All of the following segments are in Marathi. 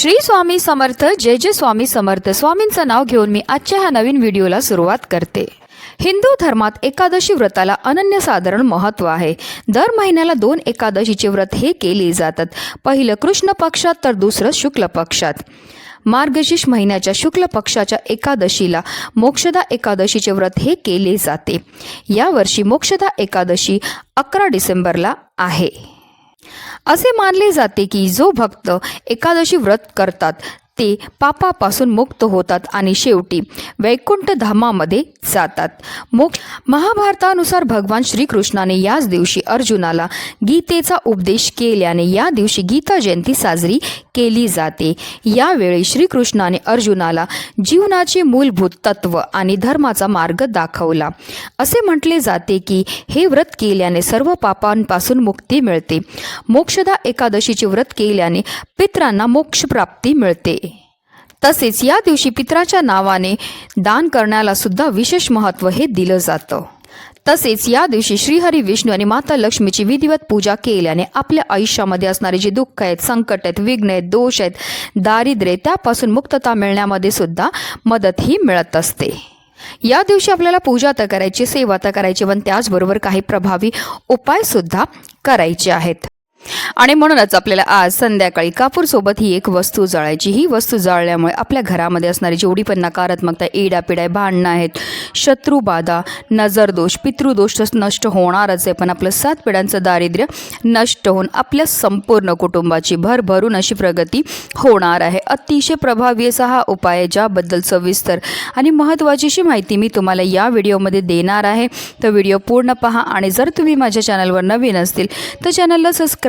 श्री स्वामी समर्थ जय जय स्वामी समर्थ. स्वामींचं नाव घेऊन मी आजच्या ह्या नवीन व्हिडिओला सुरुवात करते. हिंदू धर्मात एकादशी व्रताला अनन्यसाधारण महत्त्व आहे. दर महिन्याला दोन एकादशीचे व्रत हे केले जातात. पहिलं कृष्ण पक्षात तर दुसरं शुक्ल पक्षात. मार्गशीर्ष महिन्याच्या शुक्ल पक्षाच्या एकादशीला मोक्षदा एकादशीचे व्रत हे केले जाते. यावर्षी मोक्षदा एकादशी अकरा डिसेंबरला आहे. असे मानले जाते की जो भक्त एकादशी व्रत करतात ते पापापासून मुक्त होतात आणि शेवटी वैकुंठ धामामध्ये जातात. मोक्ष महाभारतानुसार भगवान श्रीकृष्णाने याच दिवशी अर्जुनाला गीतेचा उपदेश केल्याने या दिवशी गीता जयंती साजरी केली जाते. यावेळी श्रीकृष्णाने अर्जुनाला जीवनाचे मूलभूत तत्व आणि धर्माचा मार्ग दाखवला. असे म्हटले जाते की हे व्रत केल्याने सर्व पापांपासून मुक्ती मिळते. मोक्षदा एकादशीचे व्रत केल्याने पित्रांना मोक्षप्राप्ती मिळते. तसेच या दिवशी पित्राच्या नावाने दान करण्याला सुद्धा विशेष महत्त्व हे दिलं जातं. तसेच या दिवशी श्रीहरी विष्णू आणि माता लक्ष्मीची विधिवत पूजा केल्याने आपल्या आयुष्यामध्ये असणारे जे दुःख आहेत संकट आहेत विघ्न आहेत दोष आहेत दारिद्र्य त्यापासून मुक्तता मिळण्यामध्ये सुद्धा मदत ही मिळत असते. या दिवशी आपल्याला पूजा तर करायची सेवा तर करायची पण त्याचबरोबर काही प्रभावी उपायसुद्धा करायचे आहेत. आणि म्हणूनच आपल्याला आज संध्याकाळी कापूरसोबत ही एक वस्तू जळायची. ही वस्तू जळल्यामुळे आपल्या घरामध्ये असणारी जेवढी पण नकारात्मकता इडापिडा भांडणं आहेत शत्रुबाधा नजरदोष पितृदोष नष्ट होणारच आहे. पण आपलं सात पिढ्यांचं दारिद्र्य नष्ट होऊन आपल्या संपूर्ण कुटुंबाची भरभरून अशी प्रगती होणार आहे. अतिशय प्रभावी असा हा उपाय आहे ज्याबद्दल सविस्तर आणि महत्त्वाचीशी माहिती मी तुम्हाला या व्हिडिओमध्ये देणार आहे. तर व्हिडिओ पूर्ण पहा आणि जर तुम्ही माझ्या चॅनलवर नवीन असतील तर चॅनलला सबस्क्राईब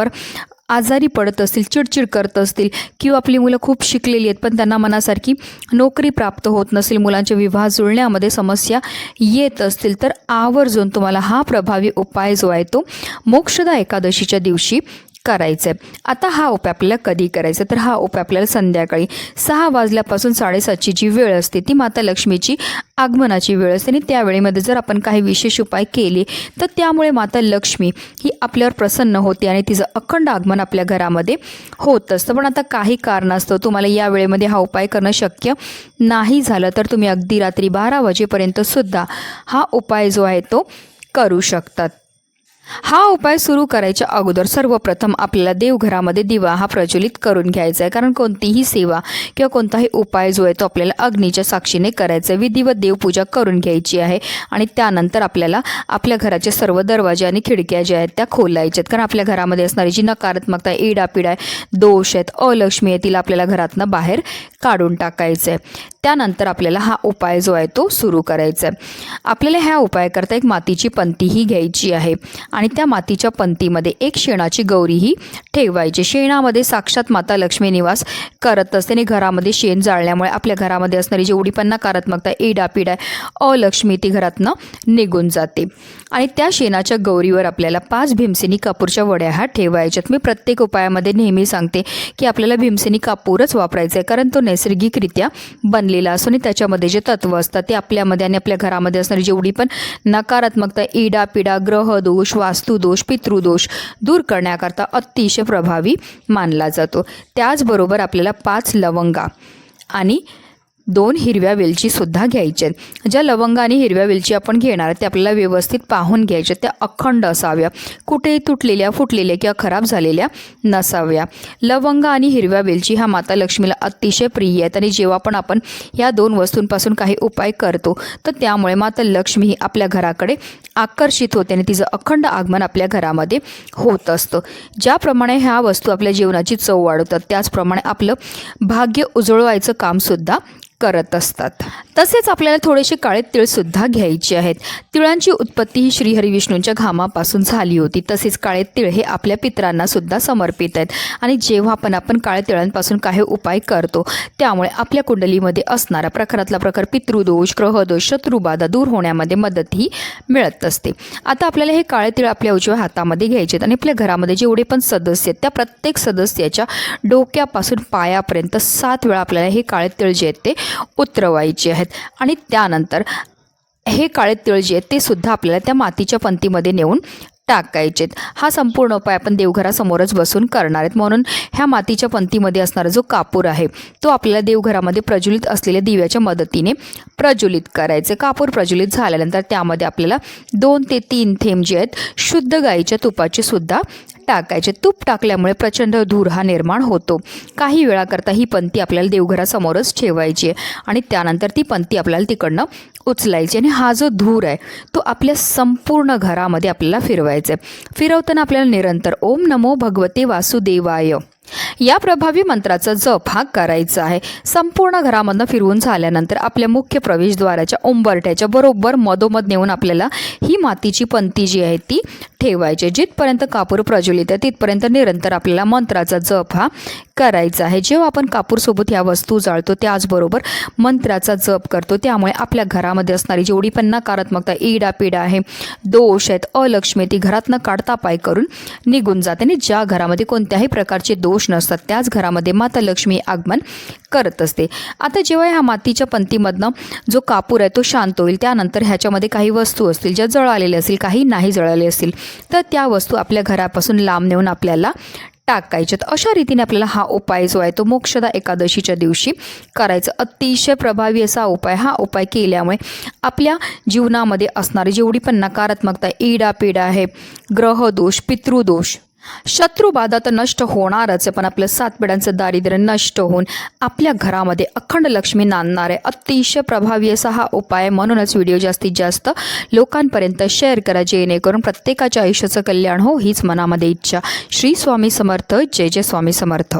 आजारी पडत असतील चिडचिड करत असतील किंवा आपली मुलं खूप शिकलेली आहेत पण त्यांना मनासारखी नोकरी प्राप्त होत नसेल मुलांचे विवाह जुळण्यामध्ये समस्या येत असतील तर आवर्जून तुम्हाला हा प्रभावी उपाय जो आहे तो मोक्षदा एकादशीच्या दिवशी करायचं आहे आता हा उपाय आपल्याला कधी करायचा? तर हा उपाय आपल्याला संध्याकाळी सहा वाजल्यापासून साडेसातची जी वेळ असते. ती माता लक्ष्मीची आगमनाची वेळ असते. आणि त्यावेळेमध्ये जर आपण काही विशेष उपाय केले तर त्यामुळे माता लक्ष्मी ही आपल्यावर प्रसन्न होते आणि तिचं अखंड आगमन आपल्या घरामध्ये होत असतं. पण आता काही कारणास्तव तुम्हाला या वेळेमध्ये हा उपाय करणं शक्य नाही झालं तर तुम्ही अगदी रात्री बारा वाजेपर्यंत सुद्धा हा उपाय जो आहे तो करू शकतात. हा उपाय सुरू करायच्या अगोदर सर्वप्रथम आपल्याला देवघरामध्ये दिवा हा प्रज्वलित करून घ्यायचा आहे. कारण कोणतीही सेवा किंवा कोणताही उपाय जो आहे तो आपल्याला अग्नीच्या साक्षीने करायचा आहे. विधिवत देवपूजा करून घ्यायची आहे. आणि त्यानंतर आपल्याला आपल्या घराचे सर्व दरवाजे आणि खिडक्या ज्या आहेत त्या खोलायच्या आहेत. कारण आपल्या घरामध्ये असणारी जी नकारात्मकता इडापिडा आहे दोष आहेत अलक्ष्मी आहे तिला आपल्याला घरातनं बाहेर काढून टाकायचं आहे. त्यानंतर आपल्याला हा उपाय जो आहे तो सुरू करायचा आहे. आपल्याला ह्या उपाय करता एक मातीची पंतीही घ्यायची आहे. आणि त्या मातीच्या पंतीमध्ये एक शेणाची गौरीही ठेवायची. शेणामध्ये साक्षात माता लक्ष्मी निवास करत असते आणि घरामध्ये शेण जाळल्यामुळे आपल्या घरामध्ये असणारी जेवढी पण नकारात्मकता इडापिडा आहे अलक्ष्मी ती घरातनं निघून जाते. आणि त्या शेणाच्या गौरीवर आपल्याला पाच भीमसेनी कापूरच्या वड्या ह्या ठेवायच्यात. मी प्रत्येक उपायामध्ये नेहमी सांगते की आपल्याला भीमसेनी कापूरच वापरायचा आहे कारण तो नैसर्गिकरित्या बनलेला असून आणि त्याच्यामध्ये जे तत्व असतात ते आपल्यामध्ये आणि आपल्या घरामध्ये असणारी जेवढी पण नकारात्मकता इडा पिडा ग्रहदोष वास्तुदोष पितृदोष दूर करण्याकरता अतिशय प्रभावी मानला जातो. त्याचबरोबर आपल्याला पाच लवंगा आणि दोन हिरव्या वेलचीसुद्धा घ्यायच्या आहेत ज्या लवंग आणि हिरव्या वेलची आपण घेणार ते त्या आपल्याला व्यवस्थित पाहून घ्यायच्या त्या अखंड असाव्या. कुठेही तुटलेल्या फुटलेल्या किंवा खराब झालेल्या नसाव्या. लवंग आणि हिरव्या वेलची ह्या माता लक्ष्मीला अतिशय प्रिय आहेत आणि जेव्हा पण आपण ह्या दोन वस्तूंपासून काही उपाय करतो तर त्यामुळे माता लक्ष्मी ही आपल्या घराकडे आकर्षित होते आणि तिचं अखंड आगमन आपल्या घरामध्ये होत असतं. ज्याप्रमाणे ह्या वस्तू आपल्या जीवनाची चव वाढवतात त्याचप्रमाणे आपलं भाग्य उजळवायचं कामसुद्धा करत असतात. तसेच आपल्याला थोडेसे काळे तिळसुद्धा घ्यायचे आहेत. तिळांची उत्पत्ती ही श्रीहरिविष्णूंच्या घामापासून झाली होती. तसेच काळे तिळ हे आपल्या पितरांना सुद्धा समर्पित आहेत. आणि जेव्हा पण आपण काळ्या तिळांपासून काही उपाय करतो त्यामुळे आपल्या कुंडलीमध्ये असणारा प्रकारातला प्रकार पितृदोष ग्रहदोष शत्रुबाधा दूर होण्यामध्ये मदतही मिळत असते. आता आपल्याला हे काळे तिळ आपल्या उजव्या हातामध्ये घ्यायचे आहेत. आणि आपल्या घरामध्ये जेवढे पण सदस्य आहेत त्या प्रत्येक सदस्याच्या डोक्यापासून पायापर्यंत सात वेळा आपल्याला हे काळे तिळ जे आहेत ते उतरवायचे आहेत. आणि त्यानंतर हे काळे तिळ जे आहेत ते सुद्धा आपल्याला त्या मातीच्या पंतीमध्ये नेऊन टाकायचेत. हा संपूर्ण उपाय आपण देवघरासमोरच बसून करणार आहेत. म्हणून ह्या मातीच्या पंतीमध्ये असणारा जो कापूर आहे तो आपल्याला देवघरामध्ये प्रज्वलित असलेल्या दिव्याच्या मदतीने प्रज्वलित करायचे कापूर प्रज्वलित झाल्यानंतर त्यामध्ये आपल्याला दोन ते तीन थेंब जे आहेत शुद्ध गाईच्या तुपाची सुद्धा टाकायचे. तूप टाकल्यामुळे प्रचंड धूर हा निर्माण होतो. काही वेळाकरता ही पंती आपल्याला देवघरासमोरच ठेवायची आहे आणि त्यानंतर ती पंती आपल्याला तिकडनं उचलायची आणि हा जो धूर आहे तो आपल्या संपूर्ण घरामध्ये आपल्याला फिरवायचा आहे फिरवताना आपल्याला निरंतर ओम नमो भगवते वासुदेवाय. या प्रभावी मंत्राचा जप हा करायचा आहे. संपूर्ण घरामधनं फिरवून झाल्यानंतर आपल्या मुख्य प्रवेशद्वाराच्या उंबरट्याच्या बरोबर मधोमध नेऊन आपल्याला ही मातीची पंती जी आहे ती ठेवायचे. जिथपर्यंत कापूर प्रज्वलित आहे तिथपर्यंत निरंतर आपल्याला मंत्राचा जप हा करायचा आहे. जेव्हा आपण कापूरसोबत ह्या वस्तू जाळतो त्याचबरोबर मंत्राचा जप करतो त्यामुळे आपल्या घरामध्ये असणारी जेवढी पण नकारात्मकता ईडापिडा आहे दोष आहेत अलक्ष्मी ती घरातनं काढता पाय करून निघून जाते. आणि ज्या घरामध्ये कोणत्याही प्रकारचे दोष नसतात त्याच घरामध्ये माता लक्ष्मी आगमन करत असते. आता जेव्हा ह्या मातीच्या पंतीमधनं जो कापूर आहे तो शांत होईल. त्यानंतर ह्याच्यामध्ये काही वस्तू असतील ज्या जळालेल्या असतील काही नाही जळाले असतील तर त्या वस्तू आपल्या घरापासून लांब नेऊन आपल्याला टाकायच्यात. अशा रीतीने आपल्याला हा उपाय जो आहे तो मोक्षदा एकादशीच्या दिवशी करायचा. अतिशय प्रभावी असा उपाय हा उपाय केल्यामुळे आपल्या जीवनामध्ये असणारी जेवढी पण नकारात्मकता इडापिडा आहे ग्रहदोष पितृदोष शत्रुबाधा तर नष्ट होणारच आहे पण आपलं सात पिढ्यांचं दारिद्र्य नष्ट होऊन आपल्या घरामध्ये अखंड लक्ष्मी नांदणार आहे अतिशय प्रभावी असा हा उपाय म्हणूनच व्हिडिओ जास्तीत जास्त लोकांपर्यंत शेअर करा जेणेकरून प्रत्येकाच्या आयुष्याचं कल्याण हो हीच मनामध्ये इच्छा. श्री स्वामी समर्थ जय जय स्वामी समर्थ.